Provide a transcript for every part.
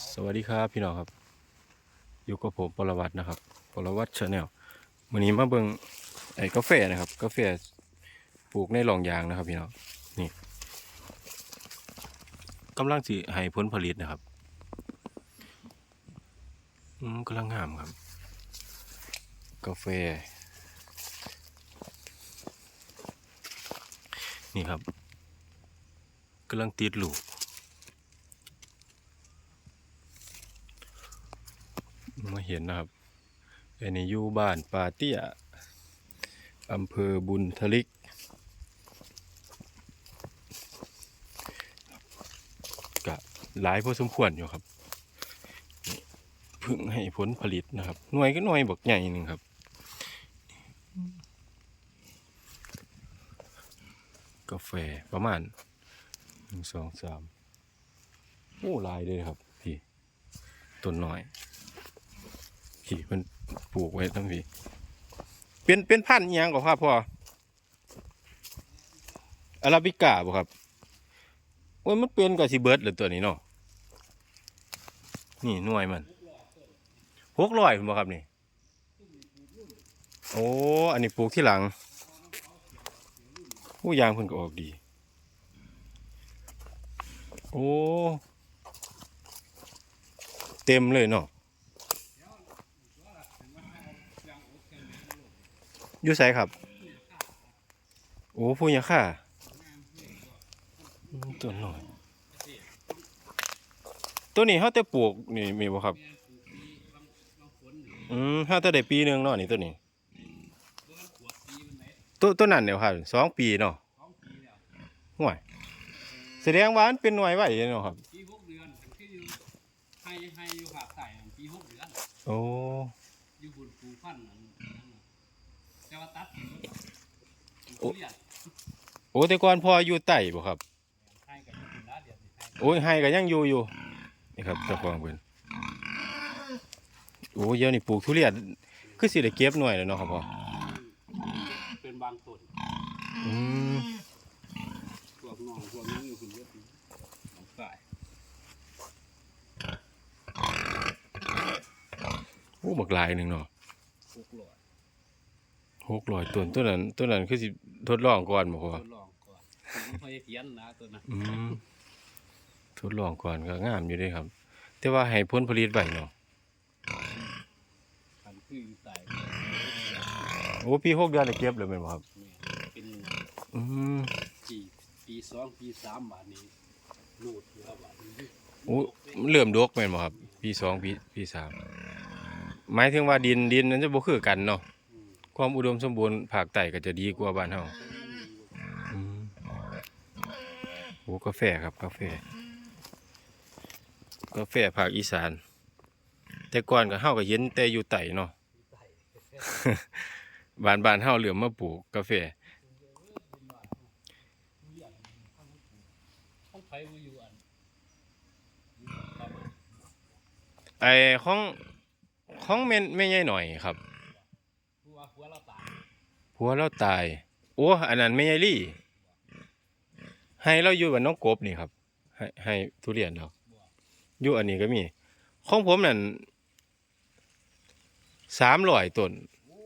สวัสดีครับพี่น้องครับ อยู่กับผมปรวัตนะครับปรวัตชาแนลวันนี้มาเบิ่งไอ้กาแฟนะครับกาแฟปลูกในหลองยางนะครับพี่น้องนี่กำลังสิให้ผลผลิตนะครับอืมกำลังงามครับ กาแฟ นี่ครับกำลังติดลูก มาเห็นนะครับอันนี้อยู่บ้านป่าเตี้ยอำเภอบุญทลิกกะหลายพอสมควรอยู่ครับเพึ่งให้ผลผลิตนะครับ หน่วยก็หน่วยบักใหญ่หนึ่งครับกาแฟประมาณหนึ่งสองสามโอ้ลายเลยครับพี่ต้นน้อย พี่มันปลูกไว้ทั้งพี่เป็นเป็นพันธุ์อิหยังก่อนครับพ่ออาราบิก้าบ่ครับโอ้ยมันเป็นกับสิเบิร์ดเลยตัวนี้เนาะนี่หน่วยมันหกร้อยบ่ครับนี่ โอ้อันนี้ปลูกที่หลังผู้ยางเพิ่นก็ออกดี โอ้ เต็มเลยเนาะ อยู่ไสครับ โอ้ผู้ยังค่าอืมตัวหน่อย ตัวนี้เขาแต่ปลูกนี่มีบ่ครับ อืมเขาแต่ได้ปีหนึงเนาะนี่ตัวนี้ตัวตัวนั้นเดี๋ยวครับสองปีเนาะห่วยแสดงว่ามันเป็นหน่วยไว้เนาะครับปีหกเดือนคืออยู่ให้ให้อยู่ภาคใต้นั่นปีหกเดือนโอ้อยู่บุญปลูกพันธุ์นั่นนั่นน่ะ แต่ว่าตัดทิ้งหมดปลูกทุเรียโอ้แต่ก่อนพ่ออยู่ใต้บ่ครับ ให้กับอยู่ที่ร้านเดียวนี่ให้โอ้ยให้ก็ยังอยู่อยู่นี่ครับเจ้าของเพิ่นโอ้เดี๋ยวนี้ปลูกทุเรียนคือสิได้เก็บหน่วยแล้วเนาะครับพ่อเป็นบางต้นอืมพวกน้องพวกนี้อยู่คนเยอะอยู่น้องฝ่ายโอ้บักหลายหนึงเนาะห กร้อย600ต้นต้นนั้นต้นนั้นคือสิทดลองก่อนบ่พ่อทดลองก่อนผมไม่ได้เขียนนะตัวนั้นอืมทดลองก่อนก็งามอยู่เด้ครับ แต่ว่าให้ผลผลิตไว้เนาะพันธุ์คืออยู่ใต้โอ้ปีหกเดือนได้เก็บเลยแม่นบ่ครับนี่เป็นอืม ปีปีสองปีสามบาทนี้รูดอยู่ครับบาทนี้โอ้เริ่มดกแม่นบ่ครับ ปีสองปีปีสามหมายถึงว่าดินดินนั้นจะบ่คือกันเนาะอืม ความอุดมสมบูรณ์ภาคใต้ก็จะดีกว่าบ้านเฮาอืมโอ้กาแฟครับกาแฟ กาแฟภาคอีสาน แต่ก่อนก็เฮาก็เห็นแต่อยู่ใต้เนาะบ้านบ้านเฮาเหลือมมาปลูกกาแฟต้องไปบ่อยู่อันครับไอ้ของของแม่นแม่ใหญ่หน่อยครับผู้ ว่าผัวเราตายผัวเราตาย โอ้อันนั้นแม่ใหญ่ลี่ ให้เราอยู่บ้านน้องกบนี่ครับ ให้ให้ทุเรียนเราอยู่อันนี้ก็มี ของผมนั่น300ต้นโอ้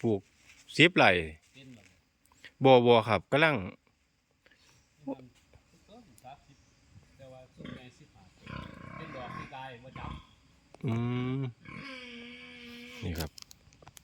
ปลูก10ไร่เป็นแบบบ่บ่ครับกำลังมันต้นสามสิบแต่ว่าส่วนใหญ่สิบห้าเป็นดอกที่ได้มาจับอืมนี่ครับ